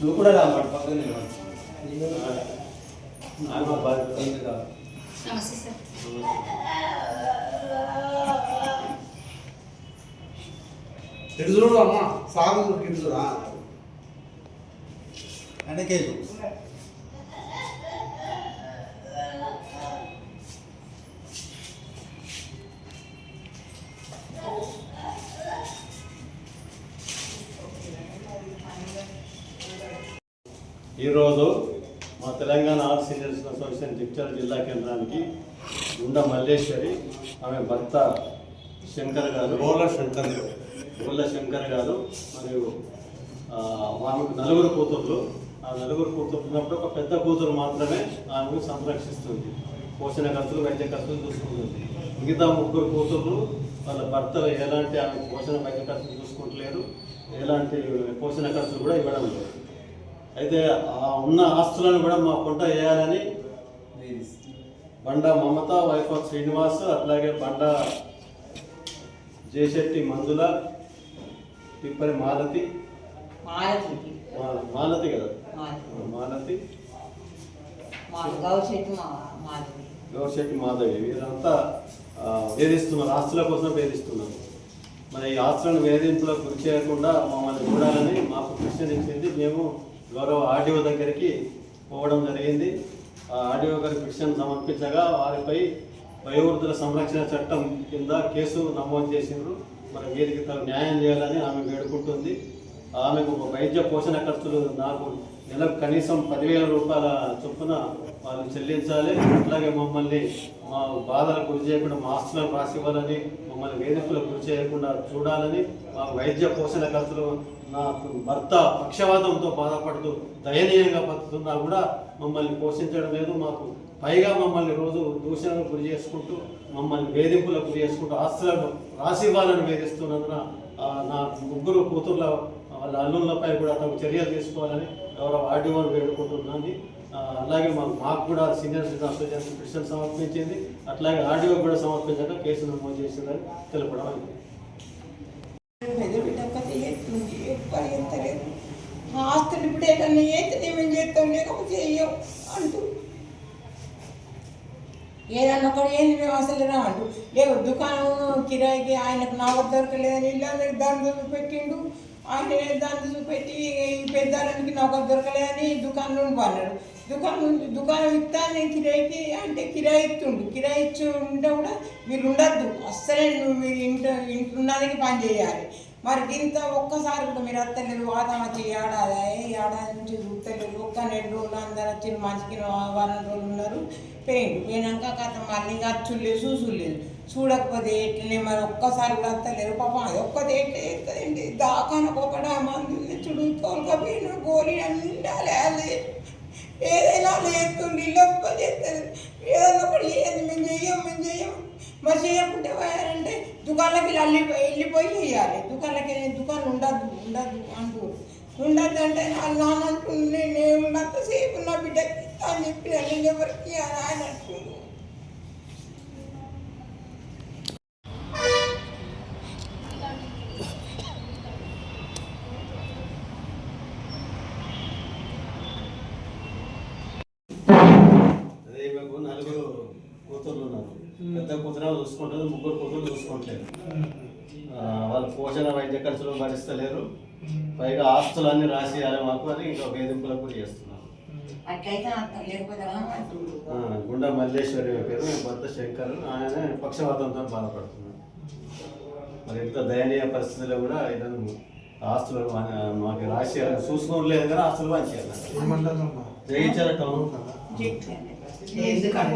నువ్వు కూడా రా మాట పక్కన నిలబడు. నాకు బాధ్యత. ఏం కాదు. నమస్తే సార్ ఇటు చూడు అమ్మ సాగు చూడు ఇటు చూడు వెనకేలు ఈరోజు మా Telangana art seniors association Jagtial జిల్లా కేంద్రానికి గుండ మల్లేశ్వరి ఆమె భర్త శంకర్ గారు రోల శంకర్ గుళ్ళ శంకర్ గారు మరియు ఆమెకు నలుగురు కూతుర్లు. ఆ నలుగురు కూతురు ఉన్నప్పుడు ఒక పెద్ద కూతురు మాత్రమే ఆమెను సంరక్షిస్తుంది. పోషణ ఖర్చులు వైద్య ఖర్చులు చూసుకుంటుంది. మిగతా ముగ్గురు కూతుర్లు వాళ్ళ భర్త ఎలాంటి ఆమె పోషణ వైద్య ఖర్చులు చూసుకుంటలేరు ఎలాంటి పోషణ ఖర్చులు కూడా ఇవ్వడం లేదు. అయితే ఆ ఉన్న ఆస్తులను కూడా మా కొంట వేయాలని బండ మమత వైఫ్ ఆఫ్ శ్రీనివాస్ అట్లాగే బండ జయశెట్టి మంజుల పిప్పరి మాలతి. మాలతి. కదా? మాలతి. గౌశెట్టి గౌశెట్టి మాధవి. వీరంతా వేధిస్తున్నారు. ఆస్తుల కోసం వేధిస్తున్నారు. మరి ఈ ఆస్తులను వేధింపులకు గురి చేయకుండా మమ్మల్ని చూడాలని మాకు ఇచ్చింది మేము గౌరవ ఆర్డీఓ దగ్గరికి పోవడం జరిగింది. ఆ ఆర్డీఓ గారి పిటిషన్ సమర్పించగా వారిపై వయోవృద్ధుల సంరక్షణ చట్టం కింద కేసు నమోదు చేసిండ్రు. మరి వీరికి తను న్యాయం చేయాలని ఆమె వేడుకుంటుంది. ఆమెకు ఒక వైద్య పోషణ ఖర్చులు నాకు నెలకు కనీసం పదివేల రూపాయల చొప్పున వాళ్ళు చెల్లించాలి. అట్లాగే మమ్మల్ని మా బాధలకు గురి చేయకుండా మా ఆస్తులను రాసివ్వాలని మమ్మల్ని వేధింపులకు గురి చేయకుండా చూడాలని మా వైద్య పోషణ ఖర్చులు నా భర్త పక్షవాతంతో బాధపడుతూ దయనీయంగా బతుకుతున్నా కూడా మమ్మల్ని పోషించడం లేదు. మాకు పైగా మమ్మల్ని రోజు దూషణలకు గురి చేసుకుంటూ మమ్మల్ని వేధింపులకు గురి చేసుకుంటూ ఆస్తులను రాసివ్వాలని వేధిస్తున్నందున నా ముగ్గురు కూతుర్ల వాళ్ళ అల్లుళ్ళపై కూడా తమ చర్యలు తీసుకోవాలని గౌరవ ఆర్డీఓ వేడుకుంటున్నాను. అలాగే మా మాకు కూడా సీనియర్ సిటిజన్ అసోసియేషన్ పిటిషన్ సమర్పించింది. అట్లాగే ఆర్డీఓ కూడా సమర్పించాక కేసు నమోదు చేసిందని తెలపడం అయింది. ఎదురుటక్కతే మా ఆస్తులు ఇప్పుడు ఏదన్నా ఏంటి మేము చేస్తాం? లేకపోతే చెయ్యం అంటూ. ఏదన్నా ఒకటి ఏంది మేము అసలు రావండు లేవు దుకాణం కిరాయికి ఆయనకు నాకు దొరకలేదని ఇల్లు దాన్ని చూపెట్టిండు ఆయన దాన్ని చూపెట్టి ఈ పెద్దానికి నాకు దొరకలేదని దుకాణం నుండి దుకాణం దుకాణం ఇస్తా నేను కిరాయికి అంటే కిరాయి ఇస్తుండు. కిరాయి ఇచ్చి ఉంటే కూడా మీరు ఉండద్దు. అస్సలే నువ్వు ఇంట్లో ఇంటి ఇంటున్నానికి పని చేయాలి. మరి ఇంత ఒక్కసారి కూడా మీరు అత్తలేరు వాదన వచ్చి ఏడాది ఏడాది నుంచి చూస్తలేరు. ఒక్క నెల రోజులు అందరు వచ్చి మనిషికి వారం రోజులు ఉన్నారు. పెయింట్ పోయినాక కథ మళ్ళీ ఇంకా అచ్చులు లేదు చూసులు లేదు చూడకపోతే ఎట్లనే మరి ఒక్కసారి కూడా అత్తలేరు. పాపం అది ఒక్కది ఎట్లా ఎత్తదండి దాకానికి ఒకటే మంది చుడు తోలుకపోయిన గోలి అండాలి అది ఏదైనా లేస్తుంది లొప్ప చేస్తుంది. ఏదైనా ఒకటి చేయండి మేము చెయ్యం మేము చెయ్యం మరి చేయకుంటే పోయారంటే దుకాణంలోకి వెళ్ళి వెళ్ళిపోయి చేయాలి. దుకాణంలోకి దుకాణం ఉండదు ఉండదు అంటూ ఉండద్దు అంటే వాళ్ళ నాన్న అంటుంది నేను ఉన్నంతసేపు నా బిడ్డకి ఇస్తా అని చెప్పి నేను ఎవరికి అని ఆయన అంటుంది అదే మాకు నలుగురు కూతుర్లు ఉన్నారు పెద్ద కూతురు చూసుకుంటారు ముగ్గురు కూతురు చూసుకుంటలేరు ఆ, వాళ్ళు పోషణ వైద్య ఖర్చులు భరిస్తలేరు. పైగా ఆస్తులన్నీ రాసియాలి మాకు అని ఇంకా వేధింపులకు గురి చేస్తున్నారు. గుండా మల్లేశ్వరి పేరు భర్త శంకర్ ఆయన పక్షవాతంతో బాధపడుతున్నారు. మరి ఇంత దయనీయ పరిస్థితిలో కూడా ఇతను ఆస్తులు మాకు రాసి చూసుకోలేదు కానీ ఆస్తులు ఏమంటారమ్మా జయించాల టౌన్ ఎందుకంటే